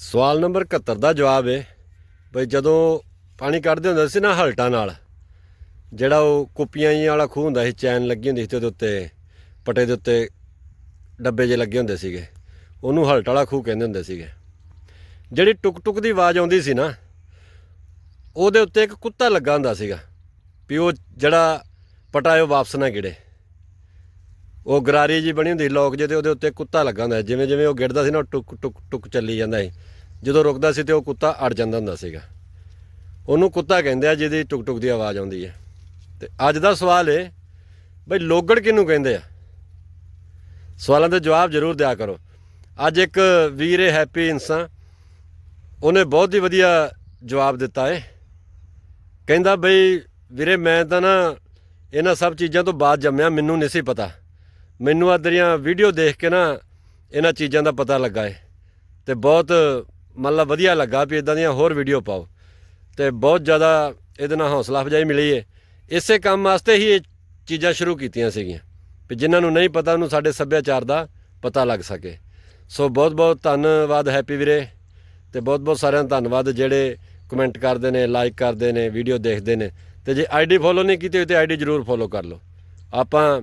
ਸਵਾਲ ਨੰਬਰ 71 ਦਾ ਜਵਾਬ ਹੈ ਬਈ ਜਦੋਂ ਪਾਣੀ ਕੱਢਦੇ ਹੁੰਦੇ ਸੀ ਨਾ ਹਲਟਾਂ ਨਾਲ, ਜਿਹੜਾ ਉਹ ਕੁੱਪੀਆਂ ਜੀ ਵਾਲਾ ਖੂਹ ਹੁੰਦਾ ਸੀ, ਚੈਨ ਲੱਗੀ ਹੁੰਦੀ ਸੀ ਤੇ ਉਹਦੇ ਉੱਤੇ, ਪਟੇ ਦੇ ਉੱਤੇ ਡੱਬੇ ਜੇ ਲੱਗੇ ਹੁੰਦੇ ਸੀਗੇ। ਉਹਨੂੰ ਹਲਟ ਵਾਲਾ ਖੂਹ ਕਹਿੰਦੇ ਹੁੰਦੇ ਸੀਗੇ। ਜਿਹੜੀ ਟੁਕ ਟੁਕ ਦੀ ਆਵਾਜ਼ ਆਉਂਦੀ ਸੀ ਨਾ, ਉਹਦੇ ਉੱਤੇ ਇੱਕ ਕੁੱਤਾ ਲੱਗਾ ਹੁੰਦਾ ਸੀਗਾ ਵੀ ਉਹ ਜਿਹੜਾ ਪਟਾ ਹੈ ਉਹ ਵਾਪਸ ਨਾ ਗਿੜੇ ਉਹ ਗਰਾਰੀ ਜੀ ਬਣੀ ਹੁੰਦੀ ਲੋਕ ਜੇ ਤੇ ਉਹਦੇ ਉੱਤੇ ਕੁੱਤਾ ਲੱਗਾ ਹੁੰਦਾ ਜਿਵੇਂ ਜਿਵੇਂ ਉਹ ਗਿਰਦਾ ਸੀ ਨਾ, ਉਹ ਟੁਕ ਟੁਕ ਟੁਕ ਚੱਲੀ ਜਾਂਦਾ ਸੀ। ਜਦੋਂ ਰੁਕਦਾ ਸੀ ਤੇ ਉਹ ਕੁੱਤਾ ਅੜ ਜਾਂਦਾ ਹੁੰਦਾ ਸੀਗਾ। ਉਹਨੂੰ ਕੁੱਤਾ ਕਹਿੰਦੇ ਆ ਜਿਹਦੀ ਟੁਕ ਟੁਕ ਦੀ ਆਵਾਜ਼ ਆਉਂਦੀ ਹੈ। ਤੇ ਅੱਜ ਦਾ ਸਵਾਲ ਹੈ ਬਈ ਲੋਗੜ ਕਿਹਨੂੰ ਕਹਿੰਦੇ ਆ? ਸਵਾਲਾਂ ਦੇ ਜਵਾਬ ਜ਼ਰੂਰ ਦਿਆ ਕਰੋ। ਅੱਜ ਇੱਕ ਵੀਰ ਹੈ ਹੈਪੀ ਇਨਸਾਨ ਉਹਨੇ ਬਹੁਤ ਹੀ ਵਧੀਆ ਜਵਾਬ ਦਿੱਤਾ ਹੈ ਕਹਿੰਦਾ ਬਈ ਵੀਰੇ ਮੈਂ ਤਾਂ ਨਾ ਇਹਨਾਂ ਸਭ ਚੀਜ਼ਾਂ ਤੋਂ ਬਾਅਦ ਜੰਮਿਆ, ਮੈਨੂੰ ਨਹੀਂ ਸੀ ਪਤਾ। ਮੈਨੂੰ ਆਹ ਤੇਰੀਆਂ ਵੀਡੀਓ ਦੇਖ ਕੇ ਨਾ ਇਹਨਾਂ ਚੀਜ਼ਾਂ ਦਾ ਪਤਾ ਲੱਗਾ ਹੈ ਤੇ ਬਹੁਤ ਮਤਲਬ ਵਧੀਆ ਲੱਗਾ ਵੀ ਇਦਾਂ ਦੀਆਂ ਹੋਰ ਵੀਡੀਓ ਪਾਓ। ਤੇ ਬਹੁਤ ਜ਼ਿਆਦਾ ਇਹਦੇ ਨਾਲ ਹੌਸਲਾ ਅਫਜਾਈ ਮਿਲੀ ਹੈ ਇਸੇ ਕੰਮ ਵਾਸਤੇ ਹੀ ਇਹ ਚੀਜ਼ਾਂ ਸ਼ੁਰੂ ਕੀਤੀਆਂ ਸੀਗੀਆਂ। ਵੀ ਜਿਨ੍ਹਾਂ ਨੂੰ ਨਹੀਂ ਪਤਾ, ਉਹਨੂੰ ਸਾਡੇ ਸੱਭਿਆਚਾਰ ਦਾ ਪਤਾ ਲੱਗ ਸਕੇ। ਸੋ ਬਹੁਤ ਬਹੁਤ ਧੰਨਵਾਦ, ਹੈਪੀ ਵੀਰੇ। ਤੇ ਬਹੁਤ ਬਹੁਤ ਸਾਰਿਆਂ ਦਾ ਧੰਨਵਾਦ, ਜਿਹੜੇ ਕਮੈਂਟ ਕਰਦੇ ਨੇ ਲਾਈਕ ਕਰਦੇ ਨੇ ਵੀਡੀਓ ਦੇਖਦੇ ਨੇ। ਤੇ ਜੇ ਆਈਡੀ ਫੋਲੋ ਨਹੀਂ ਕੀਤੀ ਹੋਈ ਤੇ ਆਈਡੀ ਜ਼ਰੂਰ ਫੋਲੋ ਕਰ ਲਓ। ਆਪਾਂ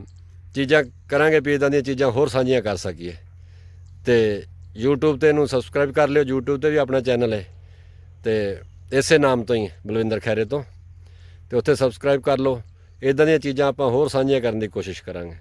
ਚੀਜ਼ਾਂ ਕਰਾਂਗੇ ਵੀ ਇਦਾਂ ਦੀਆਂ ਚੀਜ਼ਾਂ ਹੋਰ ਸਾਂਝੀਆਂ ਕਰ ਸਕੀਏ। ਤੇ YouTube ਤੇ ਇਹਨੂੰ ਸਬਸਕ੍ਰਾਈਬ ਕਰ ਲਿਓ। YouTube ਤੇ ਵੀ ਆਪਣਾ ਚੈਨਲ ਹੈ। ਤੇ ਇਸੇ ਨਾਮ ਤੋਂ ਹੀ ਬਲਵਿੰਦਰ ਖੈਰੇ ਤੋਂ। ਤੇ ਉੱਥੇ ਸਬਸਕ੍ਰਾਈਬ ਕਰ ਲਓ। ਇਦਾਂ ਦੀਆਂ ਚੀਜ਼ਾਂ ਆਪਾਂ ਹੋਰ ਸਾਂਝੀਆਂ ਕਰਨ ਦੀ ਕੋਸ਼ਿਸ਼ ਕਰਾਂਗੇ।